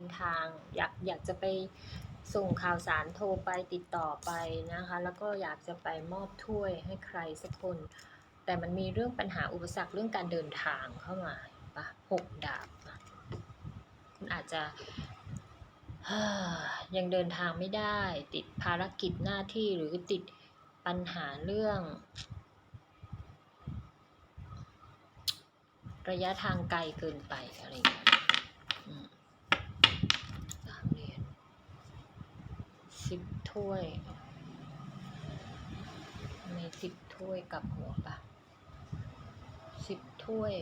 เดินทางอยากอยากจะไปส่งข่าวสารโทรไปติดต่อไปนะคะ แล้วก็อยากจะไปมอบถ้วยให้ใครสักคน แต่มันมีเรื่องปัญหาอุปสรรคเรื่องการเดินทางเข้ามาปะหกดาบอะคุณอาจจะยังเดินทางไม่ได้ ติดภารกิจหน้าที่หรือติดปัญหาเรื่อง ระยะทางไกลเกินไปอะไรอย่างเงี้ยอืมสามเหรียญ สิบถ้วย มีสิบถ้วยกับหัวปะสิบถ้วย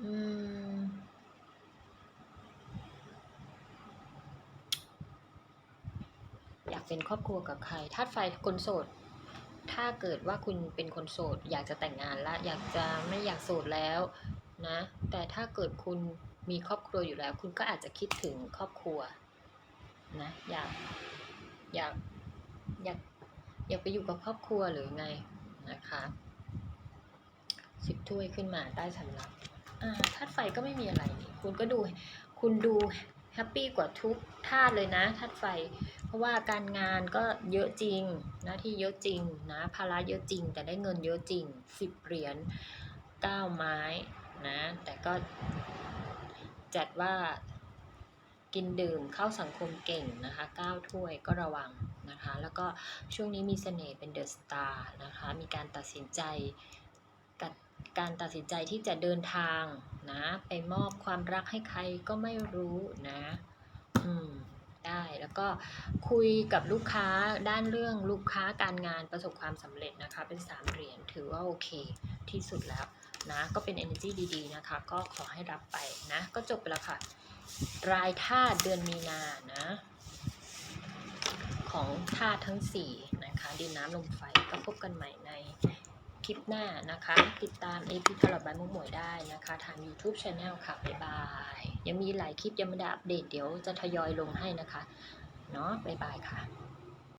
อืม อยากเป็นครอบครัวกับใครธาตุไฟคนโสด ถ้าเกิดว่าคุณเป็นคนโสด อยากจะแต่งงานละ อยากจะไม่อยากโสดแล้วนะ แต่ถ้าเกิดคุณมีครอบครัวอยู่แล้ว คุณก็อาจจะคิดถึงครอบครัว นะ อยากอยากอยากอยากไปอยู่กับครอบครัวหรือไงนะคะสิบถ้วยขึ้นมาใต้สำรับอ่าธาตุไฟก็ไม่มีอะไรนี่คุณก็ดูคุณดูแฮปปี้กว่าทุกธาตุเลยนะธาตุไฟ เพราะว่าการงานก็เยอะจริงหน้าที่เยอะจริงนะภาระเยอะจริง แต่ได้เงินเยอะจริงสิบเหรียญเก้าไม้นะแต่ก็จัดว่า กินดื่มเข้าสังคมเก่งนะคะก้าถ้วยก็ระวังนะคะ แล้วก็ช่วงนี้มีเสน่ห์เป็นเดอะสตาร์นะคะ มีการตัดสินใจกการตัดสินใจที่จะเดินทางนะ ไปมอบความรักให้ใครก็ไม่รู้นะ อืมได้แล้วก็คุยกับลูกค้าด้านเรื่องลูกค้าการงานประสบความสำเร็จนะคะ เป็นสามเหรียญถือว่าโอเคที่สุดแล้วนะ ก็เป็น energy ดีๆนะคะ ก็ขอให้รับไปนะ ก็จบไปแล้วค่ะ รายธาตุเดือนมีนานะ ของธาตุทั้ง 4 นะคะ ดินน้ำลมไฟก็พบกันใหม่ในคลิปหน้านะคะ ติดตาม AP ตลอดบายมุกหมวยได้นะคะ ทาง YouTube Channel ค่ะ บ๊ายบาย ยังมีหลายคลิปยังไม่ได้อัปเดตเดี๋ยวจะทยอยลงให้นะคะ เนาะบ๊ายบายค่ะ